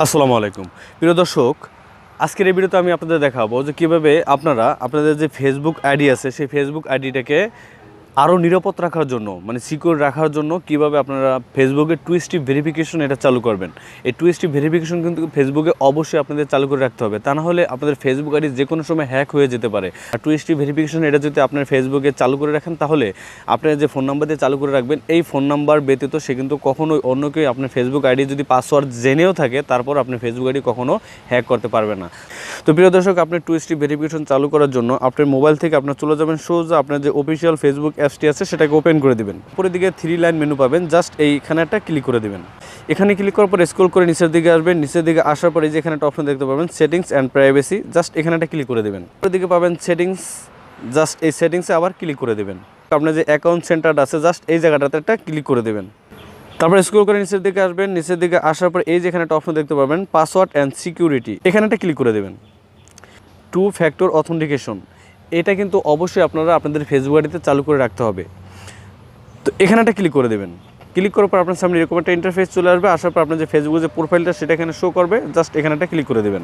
আসসালামু আলাইকুম। প্রিয় দর্শক, আজকের এই ভিডিওতে আমি আপনাদের দেখাবো যে কীভাবে আপনারা আপনাদের যে ফেসবুক আইডি আছে, সেই ফেসবুক আইডিটাকে আরও নিরাপদ রাখার জন্য মানে সিকিউর রাখার জন্য কীভাবে আপনারা ফেসবুকে টু স্টিপ ভেরিফিকেশন এটা চালু করবেন। এই টু স্টিপ ভেরিফিকেশন কিন্তু ফেসবুকে অবশ্যই আপনাদের চালু করে রাখতে হবে। তা না হলে আপনাদের ফেসবুক আইডি যে কোনো সময় হ্যাক হয়ে যেতে পারে। আর টু স্টিপ ভেরিফিকেশন এটা যদি আপনার ফেসবুকে চালু করে রাখেন, তাহলে আপনার যে ফোন নাম্বার দিয়ে চালু করে রাখবেন, এই ফোন নাম্বার ব্যতীত সে কিন্তু কখনোই অন্য কেউ আপনার ফেসবুক আইডি যদি পাসওয়ার্ড জেনেও থাকে, তারপর আপনি ফেসবুক আইডি কখনও হ্যাক করতে পারবে না। তো প্রিয় দর্শক আপনি টু স্টিপ ভেরিফিকেশন চালু করার জন্য আপনার মোবাইল থেকে আপনার চলে যাবেন সোজা আপনার যে অফিসিয়াল ফেসবুক অ্যাপসটি আছে, সেটাকে ওপেন করে দিবেন। উপরের দিকে থ্রি লাইন মেনু পাবেন জাস্ট এইখানে একটা ক্লিক করে দিবেন। এখানে ক্লিক করার পর স্ক্রল করে নিচের দিকে আসবেন, নিচের দিকে আসার পরে যে এখানে একটা অপশন দেখতে পাবেন সেটিংস অ্যান্ড প্রাইভেসি জাস্ট এখানে একটা ক্লিক করে দেবেন। উপরের দিকে পাবেন সেটিংস জাস্ট এই সেটিংসে আবার ক্লিক করে দেবেন। আপনার যে অ্যাকাউন্ট সেন্টারটা আছে জাস্ট এই জায়গাটাতে একটা ক্লিক করে দেবেন। তারপরে স্ক্রল করে নিচের দিকে আসবেন, নিচের দিকে আসার পর এই যে এখানে একটা অপশন দেখতে পাবেন পাসওয়ার্ড অ্যান্ড সিকিউরিটি এখানে একটা ক্লিক করে দেবেন। টু ফ্যাক্টর অথেন্টিকেশন এটা কিন্তু অবশ্যই আপনারা আপনাদের ফেসবুক আইডিতে চালু করে রাখতে হবে। তো এখানে একটা ক্লিক করে দেবেন। ক্লিক করার পর আপনার সামনে এরকম একটা ইন্টারফেস চলে আসবে। আসার পর আপনার যে ফেসবুকে যে প্রোফাইলটা সেটা এখানে শো করবে। জাস্ট এখানে একটা ক্লিক করে দেবেন।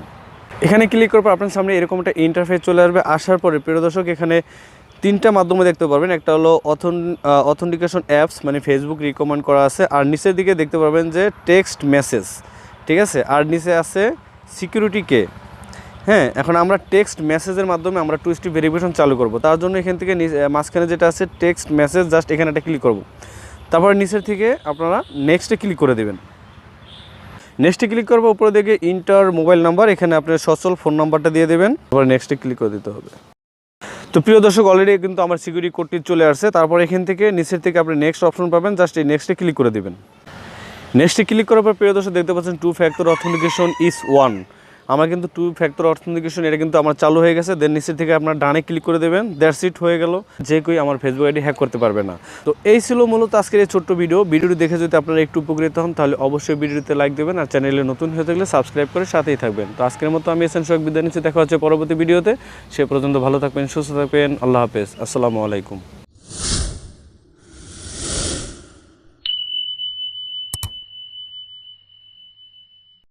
এখানে ক্লিক করার পর আপনার সামনে এরকম একটা ইন্টারফেস চলে আসবে। আসার পরে, প্রিয় দর্শক, এখানে তিনটা মাধ্যমে দেখতে পারবেন। একটা হলো অথন অথেন্টিকেশন অ্যাপস মানে ফেসবুক রিকমেন্ড করা আছে। আর নিচের দিকে দেখতে পারবেন যে টেক্সট মেসেজ ঠিক আছে? আর নিচে আছে সিকিউরিটি কে। হ্যাঁ এখন আমরা টেক্সট মেসেজের মাধ্যমে আমরা টু স্টেপ ভেরিফিকেশন চালু করব। তার জন্য এখান থেকে মাঝখানে যেটা আছে টেক্সট মেসেজ জাস্ট এখানে একটা ক্লিক করব। তারপরে নিচের থেকে আপনারা নেক্সটে ক্লিক করে দেবেন। নেক্সটে ক্লিক করব, উপরে দিকে ইন্টার মোবাইল নাম্বার এখানে আপনার সচল ফোন নাম্বারটা দিয়ে দেবেন। তারপরে নেক্সটে ক্লিক করে দিতে হবে। তো প্রিয় দর্শক অলরেডি কিন্তু আমার সিকিউরিটি কোডটি চলে আসছে। তারপর এখান থেকে নিচের থেকে আপনি নেক্সট অপশন পাবেন জাস্ট এই নেক্সটে ক্লিক করে দেবেন। নেক্সটে ক্লিক করার পর প্রিয় দর্শক, দেখতে পাচ্ছেন two factor authentication is one আমার কিন্তু টু ফ্যাক্টর অথেন্টিকেশন এটা কিন্তু আমার চালু হয়ে গেছে। দেন নিচের থেকে আপনার ডানে ক্লিক করে দেবেন দ্যাটস ইট হয়ে গেল। যে কেউ আমার ফেসবুক আইডি হ্যাক করতে পারবে না। তো এই ছিল মূলত আজকের এই ছোট্ট ভিডিও ভিডিওটি দেখে যদি আপনারা একটু উপকৃত হন, তাহলে অবশ্যই ভিডিওতে লাইক দেবেন আর চ্যানেলে নতুন হয়ে থাকলে সাবস্ক্রাইব করে সাথেই থাকবেন। তো আজকের মতো আমি এসেন সোহাগ বিদ্যা নিচ্ছি। দেখা হচ্ছে পরবর্তী ভিডিওতে সে পর্যন্ত ভালো থাকবেন, সুস্থ থাকবেন। আল্লাহ হাফেজ। আসসালামু আলাইকুম।